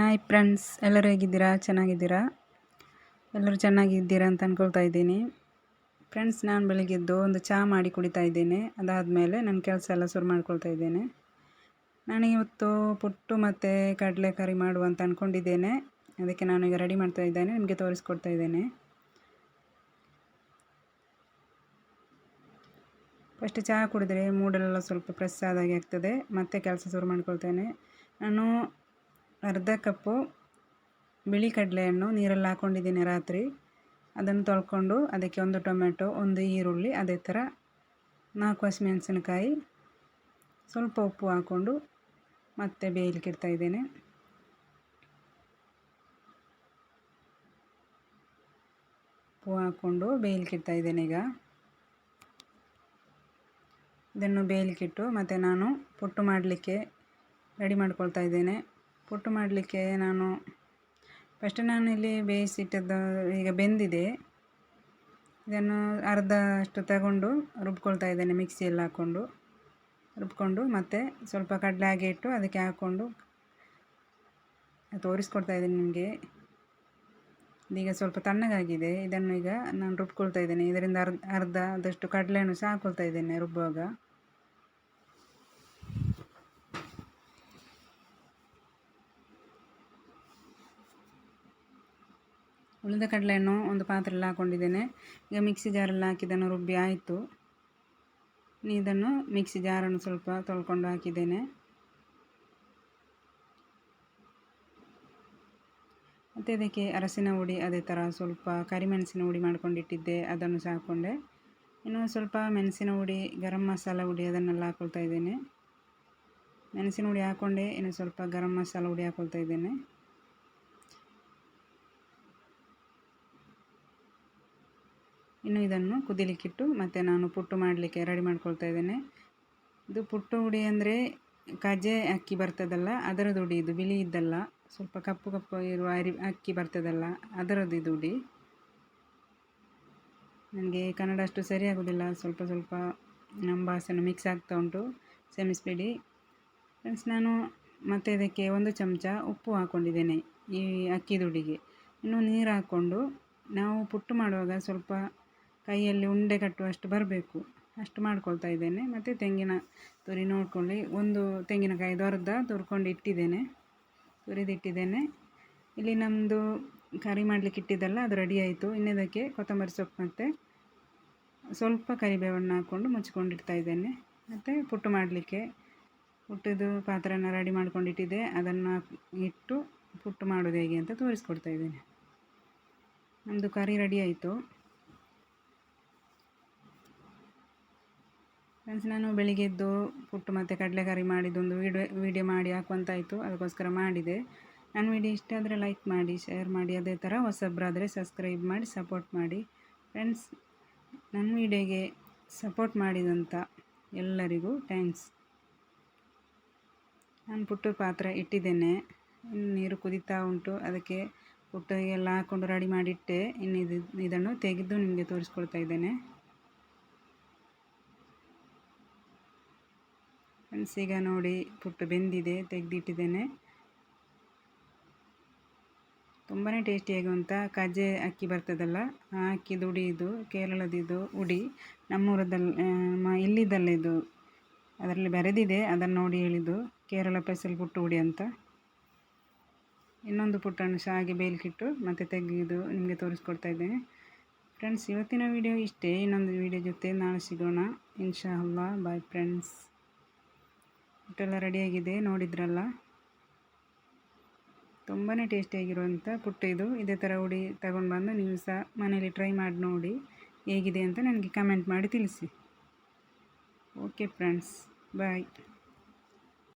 Hi friends, ಎಲ್ಲರೂ ಹೇಗಿದ್ದೀರಾ? ಚೆನ್ನಾಗಿದ್ದೀರಾ? ಎಲ್ಲರೂ ಚೆನ್ನಾಗಿದ್ದೀರಾ ಅಂತ ಅಂದ್ಕೊಳ್ತಾ ಇದ್ದೀನಿ. ಫ್ರೆಂಡ್ಸ್, ನಾನು ಬೆಳಗ್ಗೆದ್ದು ಒಂದು ಚಹಾ ಮಾಡಿ ಕುಡಿತಾ ಇದ್ದೇನೆ. ಅದಾದಮೇಲೆ ನನ್ನ ಕೆಲಸ ಎಲ್ಲ ಶುರು ಮಾಡ್ಕೊಳ್ತಾ ಇದ್ದೇನೆ. ಇವತ್ತು ಪುಟ್ಟು ಮತ್ತು ಕಡಲೆಕರಿ ಮಾಡುವ ಅಂತ ಅಂದ್ಕೊಂಡಿದ್ದೇನೆ ಅದಕ್ಕೆ ನಾನು ಈಗ ರೆಡಿ ಮಾಡ್ತಾ ಇದ್ದೇನೆ. ನಿಮಗೆ ತೋರಿಸ್ಕೊಡ್ತಾ ಇದ್ದೇನೆ. ಫಸ್ಟ್ ಚಹಾ ಕುಡಿದ್ರೆ ಮೂಡೆಲ್ಲ ಸ್ವಲ್ಪ ಫ್ರೆಶ್ ಆದಾಗೆ ಆಗ್ತದೆ. ಮತ್ತೆ ಕೆಲಸ ಶುರು ಮಾಡ್ಕೊಳ್ತೇನೆ. ನಾನು ಅರ್ಧ ಕಪ್ಪು ಬಿಳಿ ಕಡಲೆಯನ್ನು ನೀರಲ್ಲಿ ಹಾಕ್ಕೊಂಡಿದ್ದೀನಿ ರಾತ್ರಿ. ಅದನ್ನು ತೊಳ್ಕೊಂಡು ಅದಕ್ಕೆ ಒಂದು ಟೊಮೆಟೊ ಒಂದು ಈರುಳ್ಳಿ, ಅದೇ ಥರ ನಾಲ್ಕು ಹಸಿಮೆಣಸಿನಕಾಯಿ, ಸ್ವಲ್ಪ ಉಪ್ಪು ಹಾಕ್ಕೊಂಡು ಮತ್ತೆ ಬೇಯಲಿಕ್ಕೆ ಇಡ್ತಾ ಇದ್ದೇನೆ. ಉಪ್ಪು ಹಾಕ್ಕೊಂಡು ಬೇಯಲಿಕ್ಕೆ ಇಡ್ತಾ ಇದ್ದೇನೆ ಈಗ. ಇದನ್ನು ಬೇಯಲಿಕ್ಕಿಟ್ಟು ಮತ್ತು ನಾನು ಪುಟ್ಟು ಮಾಡಲಿಕ್ಕೆ ರೆಡಿ ಮಾಡ್ಕೊಳ್ತಾ ಇದ್ದೇನೆ. ಪುಟ್ಟು ಮಾಡಲಿಕ್ಕೆ ನಾನು ಫಸ್ಟ್ ನಾನು ಇಲ್ಲಿ ಬೇಯಿಸಿಟ್ಟದ್ದು ಈಗ ಬೆಂದಿದೆ. ಇದನ್ನು ಅರ್ಧ ಅಷ್ಟು ತಗೊಂಡು ರುಬ್ಕೊಳ್ತಾ ಇದ್ದೇನೆ ಮಿಕ್ಸಿಯಲ್ಲಿ ಹಾಕ್ಕೊಂಡು. ರುಬ್ಕೊಂಡು ಮತ್ತು ಸ್ವಲ್ಪ ಕಡಲೆ ಹಾಗೆ ಇಟ್ಟು ಅದಕ್ಕೆ ಹಾಕ್ಕೊಂಡು ತೋರಿಸ್ಕೊಡ್ತಾ ಇದ್ದೀನಿ ನಿಮಗೆ. ಈಗ ಸ್ವಲ್ಪ ತಣ್ಣಗಾಗಿದೆ. ಇದನ್ನು ಈಗ ನಾನು ರುಬ್ಕೊಳ್ತಾ ಇದ್ದೇನೆ. ಇದರಿಂದ ಅರ್ಧ ಅರ್ಧ ಆದಷ್ಟು ಕಡಲೆಯನ್ನು ಸಹ ಹಾಕ್ಕೊಳ್ತಾ ಇದ್ದೇನೆ ರುಬ್ಬುವಾಗ ಉಳಿದ ಕಡಲೆಯನ್ನು ಒಂದು ಪಾತ್ರೆಯಲ್ಲಿ ಹಾಕ್ಕೊಂಡಿದ್ದೇನೆ ಈಗ ಮಿಕ್ಸಿ ಜಾರಲ್ಲಿ ಹಾಕಿದ್ದನ್ನು ರುಬ್ಬಿ ಆಯಿತು. ಇದನ್ನು ಮಿಕ್ಸಿ ಜಾರನ್ನು ಸ್ವಲ್ಪ ತೊಳ್ಕೊಂಡು ಹಾಕಿದ್ದೇನೆ. ಮತ್ತು ಅದಕ್ಕೆ ಅರಸಿನ ಹುಡಿ, ಅದೇ ಥರ ಸ್ವಲ್ಪ ಕರಿಮೆಣಸಿನ ಹುಡಿ ಮಾಡ್ಕೊಂಡಿಟ್ಟಿದ್ದೆ ಅದನ್ನು ಸಹ ಹಾಕ್ಕೊಂಡೆ. ಇನ್ನು ಸ್ವಲ್ಪ ಮೆಣಸಿನ ಹುಡಿ, ಗರಂ ಮಸಾಲ ಹುಡಿ ಅದನ್ನೆಲ್ಲ ಹಾಕ್ಕೊಳ್ತಾ ಇದ್ದೇನೆ. ಮೆಣಸಿನ ಹುಡಿ ಹಾಕ್ಕೊಂಡೆ ಇನ್ನು ಸ್ವಲ್ಪ ಗರಂ ಮಸಾಲ ಹುಡಿ ಹಾಕ್ಕೊಳ್ತಾ ಇದ್ದೇನೆ. ಇನ್ನು ಇದನ್ನು ಕುದಿಲಿಕ್ಕಿಟ್ಟು ಮತ್ತು ನಾನು ಪುಟ್ಟು ಮಾಡಲಿಕ್ಕೆ ರೆಡಿ ಮಾಡ್ಕೊಳ್ತಾ ಇದ್ದೇನೆ. ಇದು ಪುಟ್ಟು ಹುಡಿ ಅಂದರೆ ಕಜೆ ಅಕ್ಕಿ ಬರ್ತದಲ್ಲ, ಅದರದ್ದು ಹುಡಿ ಇದು, ಬಿಳಿ ಇದ್ದಲ್ಲ, ಸ್ವಲ್ಪ ಕಪ್ಪು ಕಪ್ಪು ಇರುವ ಅರಿ, ಅಕ್ಕಿ ಬರ್ತದಲ್ಲ, ಅದರದ್ದು ಇದು ಹುಡಿ. ನನಗೆ ಕನ್ನಡ ಅಷ್ಟು ಸರಿ ಆಗೋದಿಲ್ಲ, ಸ್ವಲ್ಪ ಸ್ವಲ್ಪ ನಮ್ಮ ಭಾಷೆನೂ ಮಿಕ್ಸ್ ಆಗ್ತಾ ಉಂಟು ಕ್ಷಮಿಸ್ಬೇಡಿ ಫ್ರೆಂಡ್ಸ್ ನಾನು ಮತ್ತು ಇದಕ್ಕೆ ಒಂದು ಚಮಚ ಉಪ್ಪು ಹಾಕ್ಕೊಂಡಿದ್ದೇನೆ ಈ ಅಕ್ಕಿದುಡಿಗೆ ಇನ್ನು ನೀರು ಹಾಕ್ಕೊಂಡು ನಾವು ಪುಟ್ಟು ಮಾಡುವಾಗ ಸ್ವಲ್ಪ ಕೈಯಲ್ಲಿ ಉಂಡೆ ಕಟ್ಟುವಷ್ಟು ಬರಬೇಕು. ಅಷ್ಟು ಮಾಡ್ಕೊಳ್ತಾ ಇದ್ದೇನೆ. ಮತ್ತು ತೆಂಗಿನ ತುರಿ ನೋಡ್ಕೊಳ್ಳಿ. ಒಂದು ತೆಂಗಿನಕಾಯಿ ದೊರೆದ ತುರ್ಕೊಂಡು ಇಟ್ಟಿದ್ದೇನೆ. ತುರಿದಿಟ್ಟಿದ್ದೇನೆ. ಇಲ್ಲಿ ನಮ್ಮದು ಕರಿ ಮಾಡಲಿಕ್ಕೆ ಇಟ್ಟಿದ್ದಲ್ಲ, ಅದು ರೆಡಿ ಆಯಿತು. ಇನ್ನೇದಕ್ಕೆ ಕೊತ್ತಂಬರಿ ಸೊಪ್ಪು ಮತ್ತು ಸ್ವಲ್ಪ ಕರಿಬೇವನ್ನು ಹಾಕ್ಕೊಂಡು ಮುಚ್ಚಿಕೊಂಡಿಡ್ತಾ ಇದ್ದೇನೆ. ಮತ್ತು ಪುಟ್ಟು ಮಾಡಲಿಕ್ಕೆ ಪುಟ್ಟದು ಪಾತ್ರೆಯನ್ನು ರೆಡಿ ಮಾಡ್ಕೊಂಡಿಟ್ಟಿದ್ದೆ ಅದನ್ನು ಇಟ್ಟು ಪುಟ್ಟು ಮಾಡೋದು ಹೇಗೆ ಅಂತ ತೋರಿಸ್ಕೊಡ್ತಾ ಇದ್ದೇನೆ. ನಮ್ಮದು ಕರಿ ರೆಡಿ ಆಯಿತು. ಫ್ರೆಂಡ್ಸ್ ನಾನು ಬೆಳಿಗ್ಗೆ ಎದ್ದು ಪುಟ್ಟು ಮತ್ತು ಕಡಲೆಕರಿ ಮಾಡಿದ್ದೊಂದು ವಿಡಿಯೋ ವಿಡಿಯೋ ಮಾಡಿ ಹಾಕುವಂತಾಯಿತು ಅದಕ್ಕೋಸ್ಕರ ಮಾಡಿದೆ. ನನ್ನ ವಿಡಿಯೋ ಇಷ್ಟ ಆದರೆ ಲೈಕ್ ಮಾಡಿ ಶೇರ್ ಮಾಡಿ, ಅದೇ ಥರ ಹೊಸಬ್ರಾದರೆ ಸಬ್ಸ್ಕ್ರೈಬ್ ಮಾಡಿ ಸಪೋರ್ಟ್ ಮಾಡಿ. ಫ್ರೆಂಡ್ಸ್ ನನ್ನ ವಿಡಿಯೋಗೆ ಸಪೋರ್ಟ್ ಮಾಡಿದಂಥ ಎಲ್ಲರಿಗೂ ಥ್ಯಾಂಕ್ಸ್ ನಾನು ಪುಟ್ಟು ಪಾತ್ರೆ ಇಟ್ಟಿದ್ದೇನೆ. ನೀರು ಕುದೀತಾ ಉಂಟು. ಅದಕ್ಕೆ ಪುಟ್ಟಿಗೆಲ್ಲ ಹಾಕ್ಕೊಂಡು ರೆಡಿ ಮಾಡಿಟ್ಟೆ. ಇನ್ನು ಇದು, ಇದನ್ನು ತೆಗೆದು ನಿಮಗೆ ತೋರಿಸ್ಕೊಳ್ತಾ ಇದ್ದೇನೆ. ಫ್ರೆಂಡ್ಸ್ ನೋಡಿ ಪುಟ್ಟು ಬೆಂದಿದೆ, ತೆಗೆದಿಟ್ಟಿದ್ದೇನೆ. ತುಂಬಾ ಟೇಸ್ಟಿಯಾಗುವಂಥ ಕಜ್ಜೆ ಅಕ್ಕಿ ಬರ್ತದಲ್ಲ, ಆ ಅಕ್ಕಿದು ಉಡಿ ಇದು ಕೇರಳದಿದು ಉಡಿ ನಮ್ಮೂರದಲ್ಲಿ ಇಲ್ಲಿದ್ದಲ್ಲ ಇದು, ಅದರಲ್ಲಿ ಬರೆದಿದೆ ಅದನ್ನು ನೋಡಿ ಹೇಳಿದ್ದು, ಕೇರಳ ಪೆಸಲ್ ಪುಟ್ಟು ಉಡಿ ಅಂತ. ಇನ್ನೊಂದು ಪುಟ್ಟನ್ನು ಸಹ ಹಾಗೆ ಬೇಲ್ಕಿಟ್ಟು ಮತ್ತೆ ತೆಗೆದು ನಿಮಗೆ ತೋರಿಸ್ಕೊಡ್ತಾ ಇದ್ದೇನೆ. ಫ್ರೆಂಡ್ಸ್ ಇವತ್ತಿನ ವಿಡಿಯೋ ಇಷ್ಟೇ, ಇನ್ನೊಂದು ವಿಡಿಯೋ ಜೊತೆ ನಾಳೆ ಸಿಗೋಣ. ಇನ್ಶಾ ಅಲ್ಲಾ ಬಾಯ್ ಫ್ರೆಂಡ್ಸ್ ಪುಟ್ಟೆಲ್ಲ ರೆಡಿಯಾಗಿದೆ, ನೋಡಿದ್ರಲ್ಲ? ತುಂಬಾ ಟೇಸ್ಟಿಯಾಗಿರುವಂಥ ಪುಟ್ಟು ಇದು. ಇದೇ ಥರ ಹುಡಿ ತಗೊಂಡು ಬಂದು ನೀವು ಸಹ ಮನೇಲಿ ಟ್ರೈ ಮಾಡಿ ನೋಡಿ ಹೇಗಿದೆ ಅಂತ ನನಗೆ ಕಮೆಂಟ್ ಮಾಡಿ ತಿಳಿಸಿ. Okay friends bye